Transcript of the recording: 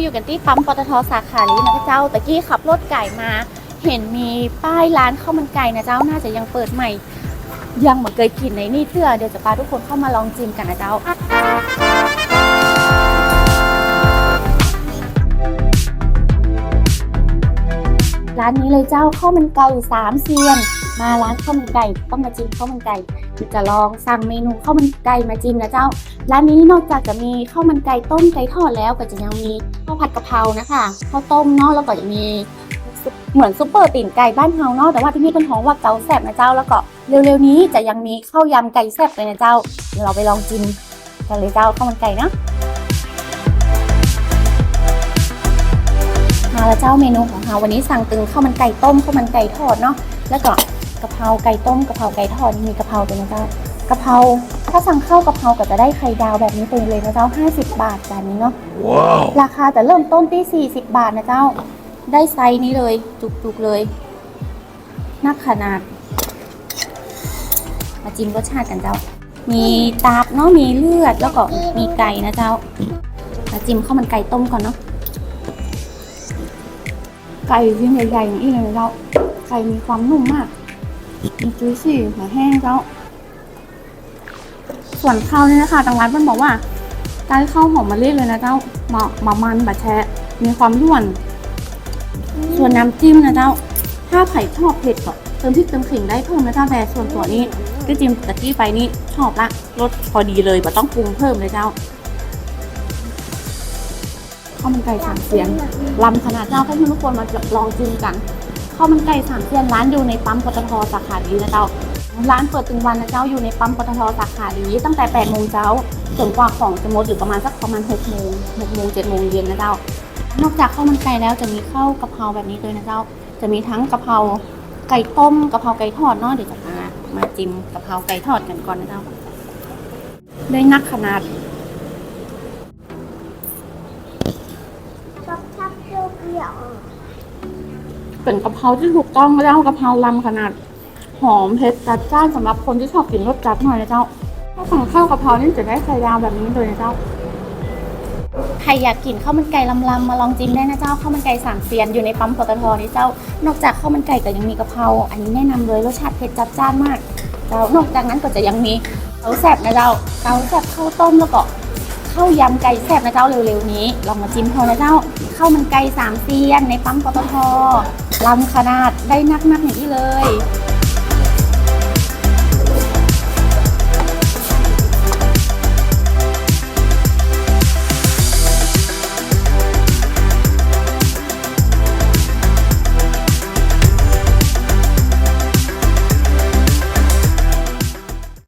อยู่กันที่ปั๊มปตทสาขานี้นะเจ้าตะกี้ขับรถไก่มา เห็นมีป้ายร้านข้าวมันไก่นะเจ้าน่าจะยังเปิดใหม่ ยังเหมือนเคยกินในนี่เตื้อเดี๋ยวจะพาทุกคนเข้ามาลองชิมกันนะเจ้าร้านนี้เลยเจ้าข้าวมันไก่สามเซียน มาร้านข้าวมันไก่ต้องมาจิ้มข้าวมันไก่ จะลองสั่งเมนูข้าวมันไก่มาจิ้มนะเจ้า ร้านนี้นอกจากจะมีข้าวมันไก่ต้มไก่ทอดแล้วก็จะยังมีข้าวผัดกะเพรานะคะข้าวต้มเนาะแล้วก็จะมีเหมือนซุปเปอร์ติ่นไก่บ้านเฮาเนาะแต่ว่าที่นี่เป็นของว่าเกาแซ่บนะเจ้า แล้วก็เร็วๆนี้จะยังมีข้าวยำไก่แซ่บเลยนะเจ้าเดี๋ยวเราไปลองจิ้มกันเลยเจ้าข้าวมันไก่นะมาแล้วเจ้าเมนูของเราวันนี้สั่งตึงข้าวมันไก่ต้มข้าวมันไก่ทอดเนาะแล้วก็ กะเพราไก่ต้มกะเพราไก่ทอดมีกะเพราด้วยนะเจ้ากะเพราถ้าสั่งข้าวกะเพราก็จะได้ไข่ดาวแบบนี้ไปเลยนะเจ้า 50 บาทจานนี้เนาะ Wow. ราคาจะเริ่มต้นที่ 40 บาทนะเจ้า ได้ไซส์นี้เลยจุกๆเลยนักขนาด มาจิ้มรสชาติกันเจ้า มีตับเนาะมีเลือดแล้วก็มีไก่นะเจ้ามาจิ้มข้าวมันไก่ต้มก่อนเนาะไก่ชิ้นใหญ่ๆอย่างนี้เลยนะเจ้าไก่มีความนุ่มมาก มีจุยซี่หัวแห้งเจ้าส่วนข้าวนี่นะคะทางร้านเพิ่นบอกว่าการข้าวหอมมะลิเลยนะเจ้าหมาหมามันบะแชะมีความร่วน ส่วนน้ำจิ้มนะเจ้า ถ้าไผ่ชอบเผ็ดก็เติมพริกเติมขิงได้เพิ่มนะเจ้าแต่ส่วนตัวนี้ก็จิ้มตะกี้ไปนี่ชอบละรสพอดีเลยบ่ต้องปรุงเพิ่มเลยเจ้าข้าวมันไก่สามเสียนลำขนาดเจ้าให้ทุกคนมาลองจิ้มกัน ข้าวมันไก่สามเสียนร้านอยู่ในปั๊มปตทสาขาดีนะเจ้า ร้านเปิดถึงวันนะเจ้าอยู่ในปั๊มปตทสาขาดีตั้งแต่8โมงเช้าจนกว่าของจะหมดอยู่ประมาณสักประมาณ6โมง6โมง7โมงเย็นนะเจ้า นอกจากข้าวมันไก่แล้วจะมีข้าวกะเพราแบบนี้เลยนะเจ้า จะมีทั้งกะเพราไก่ต้มกะเพราไก่ทอดเนาะเดี๋ยวจะมามาจิ้มกะเพราไก่ทอดกันก่อนนะเจ้า ได้นักขนาด รสชาติเปรี้ยว เป็นกะเพราที่ถูกต้องแล้วกะเพราลำขนาด หอมเผ็ดจัดจ้านสำหรับคนที่ชอบกินรสจัดหน่อยนะเจ้า ถ้าสั่งข้าวกะเพรานี่จะได้ไข่ดาวแบบนี้เลยนะเจ้าใครอยากกินข้าวมันไก่ลำๆมาลองจิ้มได้นะเจ้าข้าวมันไก่สามเซียนอยู่ในปั๊มปตทนี่เจ้า นอกจากข้าวมันไก่ก็ยังมีกะเพราอันนี้แนะนำเลยรสชาติเผ็ดจัดจ้านมาก เจ้านอกจากนั้นก็จะยังมีเกาแซบนะเจ้าเกาแซบข้าวต้มแล้วก็ข้าวยำไก่แซ่บนะเจ้าเร็วๆนี้ ลองมาจิ้มพอนะเจ้าข้าวมันไก่สามเซียนในปั๊มปตท ลำขนาดได้นักๆอย่างนี้เลย